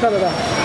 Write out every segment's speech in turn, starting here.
か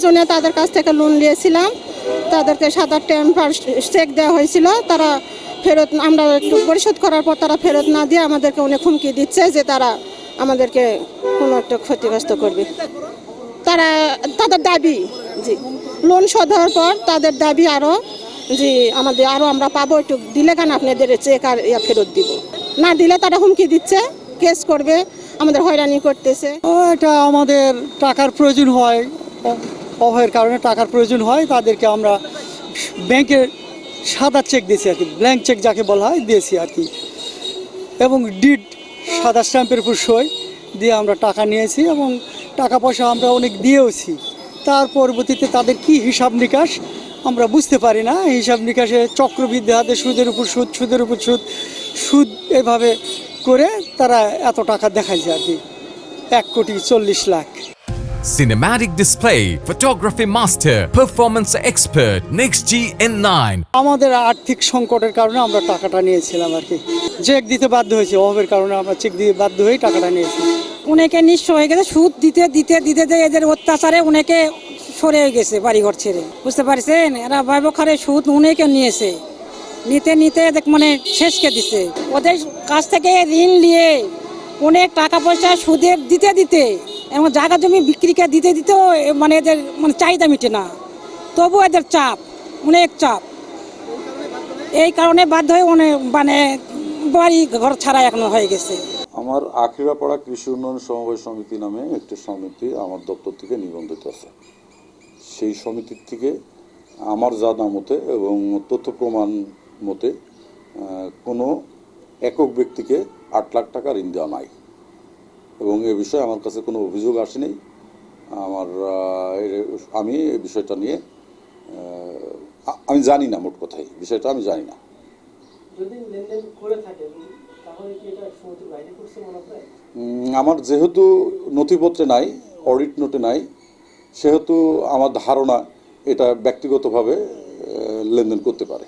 প্রয়োজনে তাদের কাছ থেকে লোন নিয়েছিলাম। তাদেরকে সাত আট টেম্পার চেক দেওয়া হয়েছিল। তারা ফেরত, আমরা একটু পরিশোধ করার পর তারা ফেরত না দিয়ে আমাদেরকে অনেক হুমকি দিচ্ছে যে তারা আমাদেরকে কোনো একটা ক্ষতিগ্রস্ত করবে। তারা, তাদের দাবি, জি লোন শোধ হওয়ার পর তাদের দাবি আরও জি আমাদের আরও আমরা পাবো, একটু দিলে কেন আপনাদের চেক আর ইয়া ফেরত দিব? না দিলে তারা হুমকি দিচ্ছে কেস করবে, আমাদের হয়রানি করতেছে। এটা আমাদের টাকার প্রয়োজন হয়। অ- অভয়ের কারণে টাকার প্রয়োজন হয়, তাদেরকে আমরা ব্যাংকে সাদা চেক দিয়েছি আর কি ব্ল্যাঙ্ক চেক যাকে বলা হয় দিয়েছি আর কি। এবং ডিড সাদা স্ট্যাম্পের উপর সই দিয়ে আমরা টাকা নিয়েছি এবং টাকা পয়সা আমরা অনেক দিয়েওছি। তার পরবর্তীতে তাদের কি হিসাব নিকাশ আমরা বুঝতে পারি না। হিসাব নিকাশে চক্রবৃদ্ধি, হাতে সুদের উপর সুদ, সুদের উপর সুদ সুদ এভাবে করে তারা এত টাকা দেখাইছে আর কি, এক কোটি চল্লিশ lakh. Cinematic display, photography master, performance expert, Next G N9. আমাদের আর্থিক সংকটের কারণে আমরা টাকাটা নিয়েছিলাম আর কি। চেক দিতে বাধ্য হয়েছে অভাবের কারণে আমরা চেক দিতে বাধ্য হয়ে টাকাটা নিয়েছি। অনেকে নিঃস্ব হয়ে গেছে সুদ দিতে দিতে দিতে দিতে এদের অত্যাচারে অনেকে সরে গেছে বাড়িঘর ছেড়ে। বুঝতে পারছেন? এরা ব্যবহারে সুদ অনেকে নিয়েছে। নিতে নিতে দেখ মানে শেষকে দিছে। ওদের কাছ থেকে ঋণ নিয়ে অনেক টাকা পয়সা সুদের দিতে দিতে এবং জায়গা জমি বিক্রিকে দিতে দিতেও মানে এদের মানে চাহিদা মিটে না। তবু এদের চাপ, অনেক চাপ। এই কারণে বাধ্য হয়ে অনেক মানে বাড়ি ঘর ছাড়া এখনও হয়ে গেছে। আমার আখিরাপাড়া কৃষি উন্নয়ন সমবায় সমিতি নামে একটি সমিতি আমার দপ্তর থেকে নিবন্ধিত আছে। সেই সমিতির থেকে আমার জানা মতে এবং তথ্য প্রমাণ মতে কোনো একক ব্যক্তিকে আট লাখ টাকা ঋণ দেওয়া নাই। এবং এ বিষয়ে আমার কাছে কোনো অভিযোগ আসেনি। আমার আমি এই বিষয়টা নিয়ে আমি জানি না মোট কথাই। বিষয়টা আমি জানি না। আমার যেহেতু নথিপত্রে নাই অডিট নোটে নাই সেহেতু আমার ধারণা এটা ব্যক্তিগতভাবে লেনদেন করতে পারে।